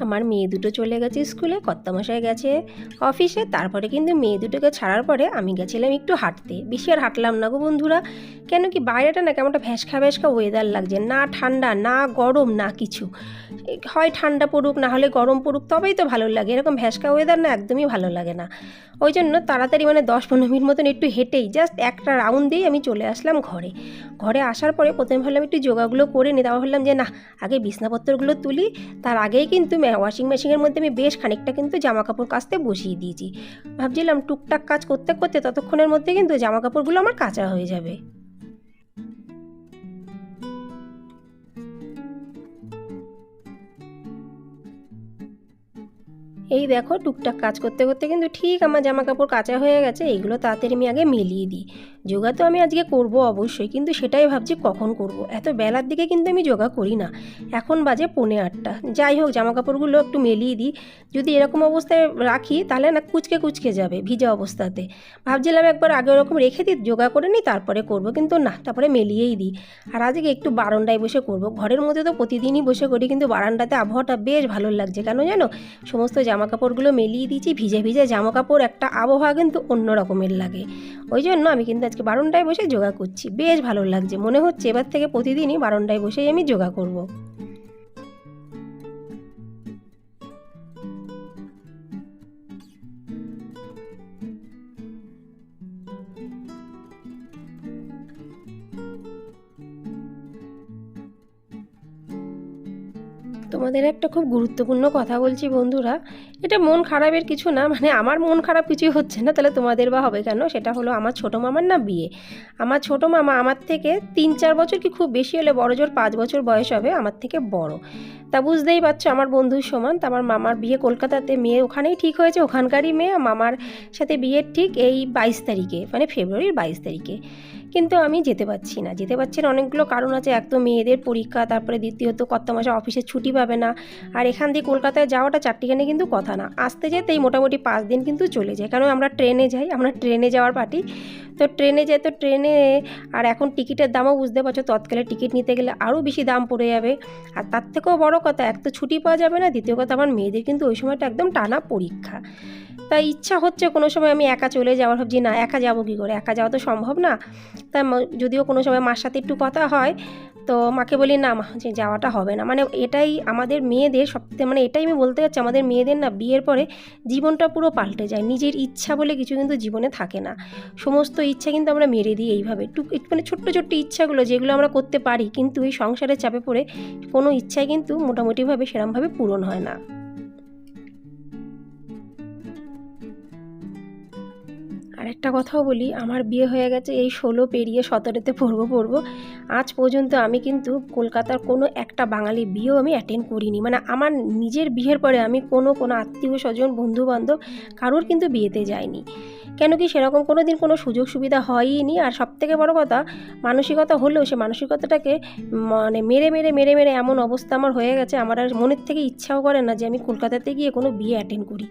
আমার মেয়ে দুটো চলে গেছে স্কুলে, কর্তামশাই গেছে অফিসে, তারপরে কিন্তু মেয়ে দুটোকে ছাড়ার পরে আমি গেছিলাম একটু হাঁটতে। বেশি আর হাঁটলাম না গো বন্ধুরা। কেন কি বাইরেটা না কেমনটা ভ্যাসকা ভ্যাসকা ওয়েদার লাগছে। না ঠান্ডা, না গরম, না কিছু। হয় ঠান্ডা পড়ুক, না হলে গরম পড়ুক, তবেই তো ভালো লাগে। এরকম ভ্যাসকা ওয়েদার না একদমই ভালো লাগে না। ওই জন্য তাড়াতাড়ি মানে দশ পনেরো মিনিট মতন একটু হেঁটেই জাস্ট একটা রাউন্ড দিয়েই আমি চলে আসলাম ঘরে। ঘরে আসার পরে প্রথমে ভাবলাম একটু যোগাগুলো করে নিই তারপর ভাবলাম যে না, আগে বিছনাপত্রগুলো তুলি। তার আগেই কিন্তু ওয়াশিং মেশিনের মধ্যে আমি বেশ খানিকটা কিন্তু জামা কাপড় কাচতে বসিয়ে দিয়েছি। ভাবছিলাম টুকটাক কাজ করতে করতে ততক্ষণের মধ্যে কিন্তু জামা কাপড়গুলো আমার কাঁচা হয়ে যাবে। এই দেখো, টুকটাক কাজ করতে করতে কিন্তু ঠিক আমার জামা কাপড় কাঁচা হয়ে গেছে, এইগুলো তাড়াতাড়ি আমি আগে মিলিয়ে দিই। যোগা তো আমি আজকে করব অবশ্যই, কিন্তু সেটাই ভাবছি কখন করব। এত বেলার দিকে কিন্তু আমি যোগা করি না। এখন বাজে পৌনে আটটা। যাই হোক জামা কাপড়গুলো একটু মেলিয়ে দিই। যদি এরকম অবস্থায় রাখি, তাহলে না কুচকে কুচকে যাবে ভিজা অবস্থাতে। ভাবছিলাম একবার আগে ওরকম রেখে দিই, যোগা করে নিই, তারপরে করব, কিন্তু না, তারপরে মেলিয়েই দিই। আর আজকে একটু বারান্দায় বসে করব। ঘরের মধ্যে তো প্রতিদিনই বসে করি, কিন্তু বারান্দাতে আবহাওয়াটা বেশ ভালো লাগছে। কেন জানো? সমস্ত জামা কাপড়গুলো মেলিয়ে দিয়েছি, ভিজে ভিজে জামা কাপড় একটা আবহাওয়া কিন্তু অন্য রকমের লাগে। ওই জন্য আমি কিন্তু আজকে বারণটায় বসে যোগা করছি বেশ ভালো লাগছে মনে হচ্ছে এবার থেকে প্রতিদিনই বারণটায় বসেই আমি যোগা করব। তোমাদের একটা খুব গুরুত্বপূর্ণ কথা বলছি বন্ধুরা। এটা মন খারাপের কিছু না মানে আমার মন খারাপ কিছুই হচ্ছে না, তাহলে তোমাদের বা হবে কেন? সেটা হলো আমার ছোটো মামার না বিয়ে। আমার ছোটো মামা আমার থেকে তিন চার বছর কি খুব বেশি হলে বড় জোর পাঁচ বছর বয়স হবে, আমার থেকে বড়। তা বুঝতেই পারছ আমার বন্ধুর সমান, তা আমার মামার বিয়ে কলকাতাতে মেয়ে ওখানেই ঠিক হয়েছে, ওখানকারই মেয়ে, মামার সাথে বিয়ের ঠিক এই বাইশ তারিখে মানে ফেব্রুয়ারির বাইশ তারিখে। কিন্তু আমি যেতে পারছি না। যেতে পারছি না অনেকগুলো কারণ আছে। এক তো মেয়েদের পরীক্ষা, তারপরে দ্বিতীয়ত কত মাসে অফিসে ছুটি পাবে না। আর এখান দিয়ে কলকাতায় যাওয়াটা চারটিখানে কিন্তু কথা না। আসতে যেতেই মোটামুটি পাঁচ দিন কিন্তু চলে যায়। কারণ আমরা ট্রেনে যাই, আমরা ট্রেনে যাওয়ার পার্টি। তো ট্রেনে যাই তো ট্রেনে আর এখন টিকিটের দামও বুঝতে পারছ, তৎকালে টিকিট নিতে গেলে আরও বেশি দাম পড়ে যাবে। আর তার থেকেও বড় কথা, এক তো ছুটি পাওয়া যাবে না, দ্বিতীয় কথা আমার মেয়েদের কিন্তু ওই সময়টা একদম টানা পরীক্ষা। তাই ইচ্ছা হচ্ছে কোনো সময় আমি একা চলে যাওয়ার ভাবছি, না, একা যাব কী করে? একা যাওয়া তো সম্ভব না। তা যদিও কোনো সময় মার সাথে একটু কথা হয়, তো মাকে বলি, না মা, যে যাওয়াটা হবে না। মানে এটাই আমাদের মেয়েদের সবথেকে মানে এটাই আমি বলতে চাচ্ছি, আমাদের মেয়েদের না বিয়ের পরে জীবনটা পুরো পাল্টে যায়। নিজের ইচ্ছা বলে কিছু কিন্তু জীবনে থাকে না। সমস্ত ইচ্ছা কিন্তু আমরা মেরে দিই এইভাবে। টুক মানে ছোট্ট ছোট্ট ইচ্ছাগুলো যেগুলো আমরা করতে পারি, কিন্তু এই সংসারের চাপে পড়ে কোনো ইচ্ছাই কিন্তু মোটামুটিভাবে সেরমভাবে পূরণ হয় না। আর একটা কথাও বলি, আমার বিয়ে হয়ে গেছে এই ষোলো পেরিয়ে সতেরোতে পড়ব পড়ব। আজ পর্যন্ত আমি কিন্তু কলকাতার কোনো একটা বাঙালি বিয়েও আমি অ্যাটেন্ড করিনি। মানে আমার নিজের বিয়ের পরে আমি কোনো কোনো আত্মীয় স্বজন, বন্ধুবান্ধব কারোর কিন্তু বিয়েতে যাইনি। কেন কি সেরকম কোনো দিন কোনো সুযোগ সুবিধা হয়ই নি আর সবথেকে বড় কথা, মানসিকতা হলেও সে মানসিকতাটাকে মানে মেরে মেরে মেরে মেরে এমন অবস্থা আমার হয়ে গেছে, আমার আর মনের থেকে ইচ্ছাও করে না যে আমি কলকাতাতে গিয়ে কোনো বিয়ে অ্যাটেন্ড করি।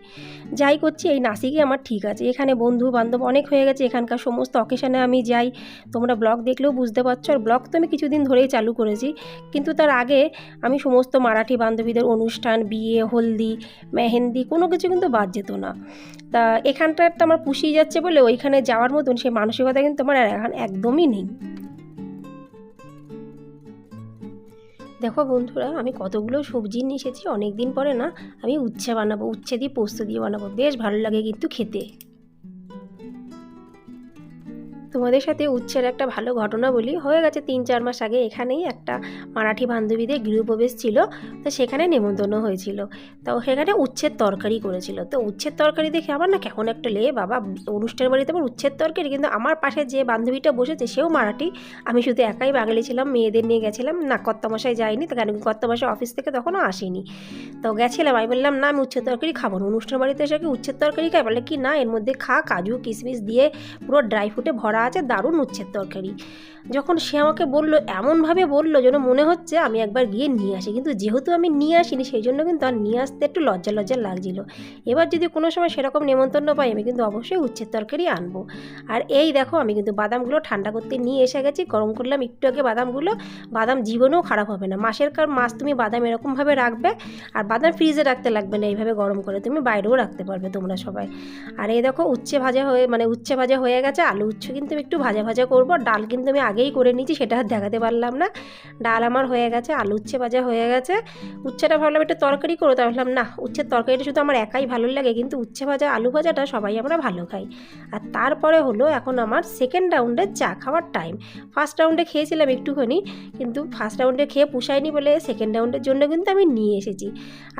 যাই করছি, এই নাসিকে আমার ঠিক আছে। এখানে বন্ধু বান্ধব অনেক হয়ে গেছে, এখানকার সমস্ত অকেশানে আমি যাই। তোমরা ব্লগ দেখলেও বুঝতে পারছ, আর ব্লগ তো আমি কিছুদিন ধরেই চালু করেছি। কিন্তু তার আগে আমি সমস্ত মারাঠি বান্ধবীদের অনুষ্ঠান, বিয়ে, হলদি, মেহেন্দি কোনো কিছু কিন্তু বাদ যেত না। তা এখানটা তো আমার পুষিয়ে যাচ্ছে বলে ওইখানে যাওয়ার মতন সেই মানসিকতা কিন্তু আমার এখন একদমই নেই। দেখো বন্ধুরা, আমি কতগুলো সবজি নিয়ে এসেছি অনেক দিন পরে না আমি উচ্ছে বানাবো, উচ্ছে দিয়ে পোস্ত দিয়ে বানাবো। বেশ ভালো লাগে কিন্তু খেতে। তোমাদের সাথে উচ্ছের একটা ভালো ঘটনা বলি। হয়ে গেছে তিন চার মাস আগে এখানেই একটা মারাঠি বান্ধবীদের গৃহপ্রবেশ ছিল, তো সেখানে নেমন্তন্ন হয়েছিল। তো সেখানে উচ্ছের তরকারি করেছিল। তো উচ্ছের তরকারি দেখে আমার না কেমন একটা লে, বাবা অনুষ্ঠান বাড়িতে আমার উচ্ছের তরকারি, কিন্তু আমার পাশে যে বান্ধবীটা বসেছে সেও মারাঠি। আমি শুধু একাই বাঙালি ছিলাম, মেয়েদের নিয়ে গেছিলাম। না, কর্তামশাই যায়নি, তো কেন কি কর্তামশাই অফিস থেকে তখনও আসেনি। তো গেছিলাম, আমি বললাম, না, আমি উচ্ছের তরকারি খাব না। অনুষ্ঠান বাড়িতে এসে কি উচ্ছের তরকারি খাই বলে কি, না, এর মধ্যে খা, কাজু, কিশমিশ দিয়ে পুরো ড্রাই ফ্রুটে ভরা আছে দারুণ উচ্ছের তরকারি। যখন সে আমাকে বলল, এমনভাবে বলল যেন মনে হচ্ছে আমি একবার গিয়ে নিয়ে আসি। কিন্তু যেহেতু আমি নিয়ে আসিনি, সেই জন্য কিন্তু আর নিয়ে আসতে একটু লজ্জা লজ্জা লাগছিল। এবার যদি কোনো সময় সেরকম নেমন্তন্ন পাই, আমি কিন্তু অবশ্যই উচ্ছের তরকারি আনব। আর এই দেখো, আমি কিন্তু বাদামগুলো ঠান্ডা করতে নিয়ে এসে গেছি। গরম করলাম একটু আগে বাদামগুলো। বাদাম জীবনেও খারাপ হবে না। মাসের কার মাস তুমি বাদাম এরকমভাবে রাখবে আর বাদাম ফ্রিজে রাখতে লাগবে না এইভাবে গরম করে। তুমি বাইরেও রাখতে পারবে তোমরা সবাই। আর এই দেখো, উচ্ছে ভাজা হয়ে মানে উচ্ছে ভাজা হয়ে গেছে। আলু উচ্ছে কিন্তু আমি একটু ভাজা ভাজা করব। ডাল কিন্তু আমি আগেই করে নিয়েছি, সেটা আর দেখাতে পারলাম না। ডাল আমার হয়ে গেছে, আলু উচ্ছে ভাজা হয়ে গেছে। উচ্ছেটা ভাবলাম একটু তরকারি করো তা ভাবলাম না, উচ্ছের তরকারিটা শুধু আমার একাই ভালো লাগে, কিন্তু উচ্ছে ভাজা, আলু ভাজাটা সবাই আমরা ভালো খাই। আর তারপরে হলো এখন আমার সেকেন্ড রাউন্ডে চা খাওয়ার টাইম ফার্স্ট রাউন্ডে খেয়েছিলাম একটুখানি, কিন্তু ফার্স্ট রাউন্ডে খেয়ে পুষায়নি বলে সেকেন্ড রাউন্ডের জন্য কিন্তু আমি নিয়ে এসেছি।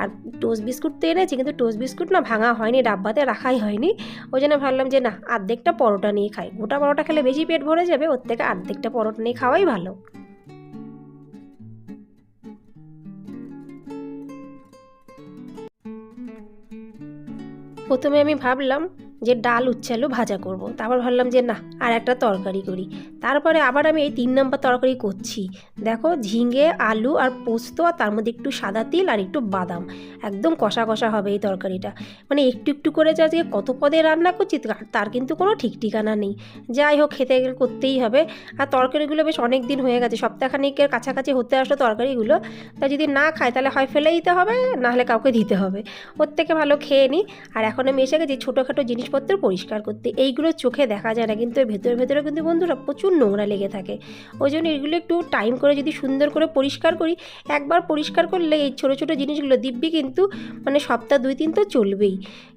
আর টোস্ট বিস্কুট তো এনেছি, কিন্তু টোস্ট বিস্কুট না ভাঙা হয়নি, ডাব্বাতে রাখাই হয়নি। ওই জন্য ভাবলাম যে না আর্ধেকটা পরোটা নিয়ে খাই। গোটা পরোটা খেলে বেশি পেট ভরে যাবে, ওর থেকে আর্ধেকটা পরোটা নিয়ে খাওয়াই ভালো প্রথমে আমি ভাবলাম যে ডাল উচ্ছে আলু ভাজা করব। তারপর ভাবলাম যে না আর একটা তরকারি করি। তারপরে আবার আমি এই তিন নম্বর তরকারি করছি। দেখো, ঝিঙে, আলু আর পোস্ত আর তার মধ্যে একটু সাদা তিল আর একটু বাদাম। একদম কষা কষা হবে এই তরকারিটা। মানে একটু একটু করে যে আজকে কত পদে রান্না করছি তার- কিন্তু কোনো ঠিক ঠিকানা নেই। যাই হোক, খেতে গেলে করতেই হবে। আর তরকারিগুলো বেশ অনেক দিন হয়ে গেছে। সপ্তাহখানিকের কাছাকাছি হতে আসলো তরকারিগুলো। তা যদি না খায় তাহলে হয় ফেলে দিতে হবে নাহলে কাউকে দিতে হবে। ওর থেকে ভালো খেয়ে নিই আর এখন আমি এসে গেছি ছোটোখাটো জিনিসপত্র পরিষ্কার করতে। এইগুলো চোখে দেখা যায় না। কিন্তু ভেতরে ভেতরে কিন্তু বন্ধুরা প্রচুর নোংরা লেগে থাকে। ওই জন্য এগুলো একটু টাইম করে যদি সুন্দর করে পরিষ্কার করি, একবার পরিষ্কার করলে এই ছোটো ছোটো জিনিসগুলো দিব্যি কিন্তু মানে সপ্তাহ দুই তিন তো চলবেই।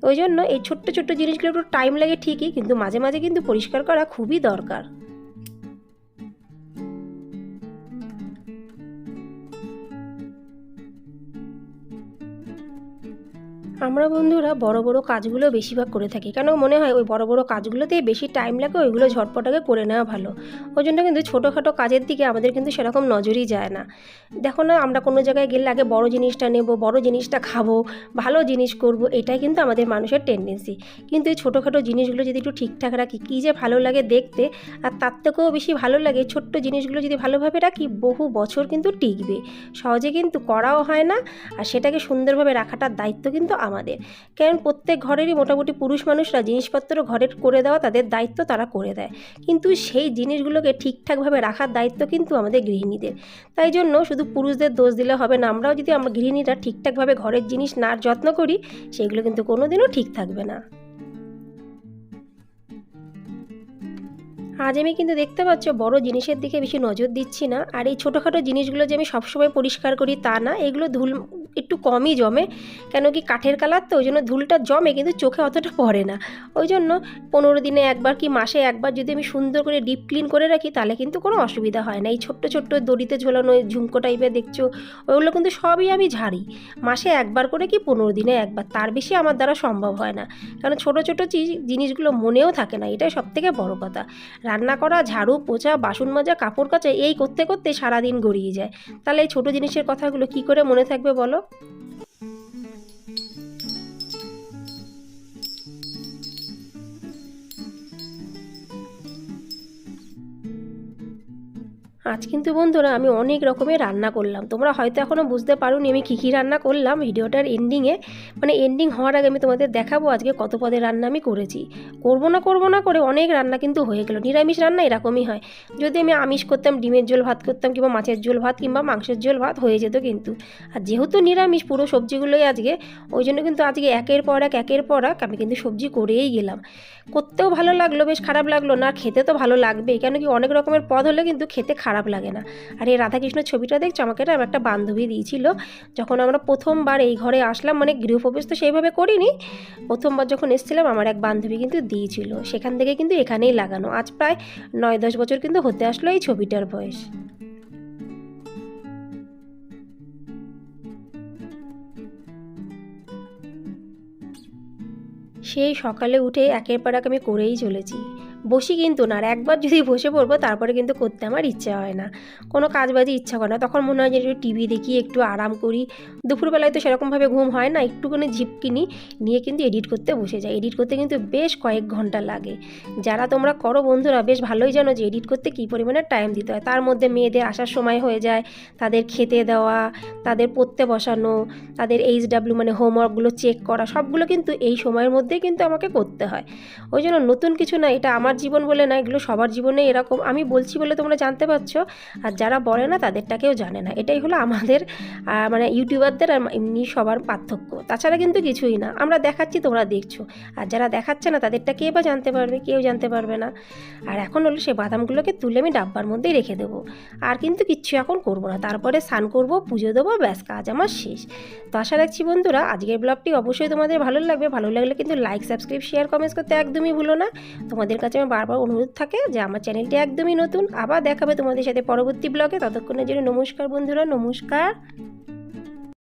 ওই জন্য এই ছোট্ট ছোট্ট জিনিসগুলো একটু টাইম লাগে ঠিকই, কিন্তু মাঝে মাঝে কিন্তু পরিষ্কার করা খুবই দরকার। আমরা বন্ধুরা বড় বড় কাজগুলো বেশিরভাগ করে থাকি। কেন মনে হয় ওই বড় বড় কাজগুলোতেই বেশি টাইম লাগে, ওইগুলো ঝটপটাকে করে নেওয়া ভালো। ওই জন্য কিন্তু ছোটোখাটো কাজের দিকে আমাদের কিন্তু সেরকম নজরই যায় না। দেখো না, আমরা কোনো জায়গায় গেলে আগে বড় জিনিসটা নেব, বড় জিনিসটা খাব, ভালো জিনিস করব, এটাই কিন্তু আমাদের মানুষের টেন্ডেন্সি কিন্তু এই ছোটোখাটো জিনিসগুলো যদি একটু ঠিকঠাক রাখি, কী যে ভালো লাগে দেখতে, আর তার থেকেও বেশি ভালো লাগে ছোট্ট জিনিসগুলো যদি ভালোভাবে রাখি, বহু বছর কিন্তু টিকবে। সহজে কিন্তু করাও হয় না, আর সেটাকে সুন্দরভাবে রাখাটার দায়িত্ব কিন্তু আমাদের। কারণ প্রত্যেক ঘরেরই মোটামুটি পুরুষ মানুষরা জিনিসপত্র ঘরের করে দেওয়া তাদের দায়িত্ব তারা করে দেয়। কিন্তু সেই জিনিসগুলোকে ঠিকঠাকভাবে রাখার দায়িত্ব কিন্তু আমাদের গৃহিণীদের। তাই জন্য শুধু পুরুষদের দোষ দিলে হবে না, আমরাও যদি আমরা গৃহিণীরা ঠিকঠাকভাবে ঘরের জিনিস না যত্ন করি, সেগুলো কিন্তু কোনোদিনও ঠিক থাকবে না। আজ আমি কিন্তু দেখতে পাচ্ছ বড় জিনিসের দিকে বেশি নজর দিচ্ছি না। আর এই ছোটোখাটো জিনিসগুলো যে আমি সবসময় পরিষ্কার করি তা না, এগুলো ধুল একটু কমই জমে। কেন কি কাঠের কালার তো, ওই জন্য ধুলটা জমে কিন্তু চোখে অতটা পড়ে না। ওই জন্য পনেরো দিনে একবার কি মাসে একবার যদি আমি সুন্দর করে ডিপ ক্লিন করে রাখি, তাহলে কিন্তু কোনো অসুবিধা হয় না। এই ছোট্ট ছোট্ট দড়িতে ঝোলানো ঝুমকো টাইপের দেখছ ওইগুলো কিন্তু সবই আমি ঝাড়ি। মাসে একবার করে কি পনেরো দিনে একবার, তার বেশি আমার দ্বারা সম্ভব হয় না। কারণ ছোটো ছোটো জিনিসগুলো মনেও থাকে না, এটাই সবথেকে বড় কথা। রান্না করা, ঝাড়ু, পোচা, বাসন মাজা, কাপড় কাচা, এই করতে করতে সারাদিন গড়িয়ে যায়। তাহলে এই ছোটো জিনিসের কথাগুলো কি করে মনে থাকবে বলো? আজ কিন্তু বন্ধুরা আমি অনেক রকমের রান্না করলাম। তোমরা হয়তো এখনও বুঝতে পারোনি আমি কী কী রান্না করলাম। ভিডিওটার এন্ডিংয়ে মানে এন্ডিং হওয়ার আগে আমি তোমাদের দেখাবো আজকে কত পদের রান্না আমি করেছি। করব না করব না করে অনেক রান্না কিন্তু হয়ে গেল। নিরামিষ রান্না এরকমই হয়। যদি আমি আমিষ করতাম, ডিমের ঝোল ভাত করতাম কিংবা মাছের ঝোল ভাত কিংবা মাংসের ঝোল ভাত হয়ে যেত কিন্তু। আর যেহেতু নিরামিষ পুরো সবজিগুলোই আজকে, ওই জন্য কিন্তু আজকে একের পর এক, একের পর এক আমি কিন্তু সবজি করেই গেলাম। করতেও ভালো লাগল, বেশ খারাপ লাগল না, খেতে তো ভালো লাগবেই। কেন কি অনেক রকমের পদ হলে কিন্তু খেতে খারাপ লাগে না। আর এই রাধাকৃষ্ণের ছবিটা দেখছ? আমাকে আমার একটা বান্ধবী দিয়েছিল। যখন আমরা প্রথমবার এই ঘরে আসলাম মানে গৃহপ্রবেশ তো সেইভাবে করিনি, প্রথমবার যখন এসেছিলাম, আমার এক বান্ধবী কিন্তু দিয়েছিল। সেখান থেকে কিন্তু এখানেই লাগানো। আজ প্রায় নয় দশ বছর কিন্তু হতে আসলো এই ছবিটার বয়স। সেই সকালে উঠে একের পর এক আমি করেই চলেছি। বসি কিন্তু না, আর একবার যদি বসে পড়ব তারপরে কিন্তু করতে আমার ইচ্ছা হয় না। কোনো কাজ বাজে ইচ্ছা করে না, তখন মনে হয় যে একটু টিভি দেখি, একটু আরাম করি। দুপুরবেলায় তো সেরকমভাবে ঘুম হয় না, একটুখানি ঝিপকিনি নিয়ে কিন্তু এডিট করতে বসে যায় এডিট করতে কিন্তু বেশ কয়েক ঘণ্টা লাগে। যারা তোমরা করো বন্ধুরা, বেশ ভালোই জানো যে এডিট করতে কী পরিমাণে টাইম দিতে হয়। তার মধ্যে মেয়েদের আসার সময় হয়ে যায়, তাদের খেতে দেওয়া, তাদের পড়তে বসানো, তাদের এইচ ডাব্লিউ মানে হোমওয়ার্কগুলো চেক করা, সবগুলো কিন্তু এই সময়ের মধ্যেই কিন্তু আমাকে করতে হয়। ওই জন্য নতুন কিছু না, এটা আমার জীবন বলে না, এগুলো সবার জীবনে এরকম। আমি বলছি বলে তোমরা জানতে পারছ, আর যারা বলে না, তাদেরটাকেও জানে না। এটাই হলো আমাদের মানে ইউটিউবারদের আর এমনি সবার পার্থক্য। তাছাড়া কিন্তু কিছুই না। আমরা দেখাচ্ছি, তোমরা দেখছ। আর যারা দেখাচ্ছে না তাদেরটা কে বা জানতে পারবে, কেউ জানতে পারবে না। আর এখন হলো সেই বাদামগুলোকে তুলে আমি ডাব্বার মধ্যেই রেখে দেবো। আর কিন্তু কিচ্ছু এখন করব না। তারপরে স্নান করব, পুজো দেবো, ব্যাস, কাজ আমার শেষ। তো আশা রাখছি বন্ধুরা, আজকের ব্লগটি অবশ্যই তোমাদের ভালো লাগবে। ভালো লাগলে কিন্তু লাইক সাবস্ক্রাইব শেয়ার কমেন্টস করতে একদমই ভুলো না। তোমাদের কাছে আমার বারবার অনুরোধ থাকে যে আমার চ্যানেলটি একদমই নতুন, আবার দেখাবে তোমাদের সাথে পরবর্তী ব্লগে ততক্ষণের জন্য নমস্কার বন্ধুরা, নমস্কার।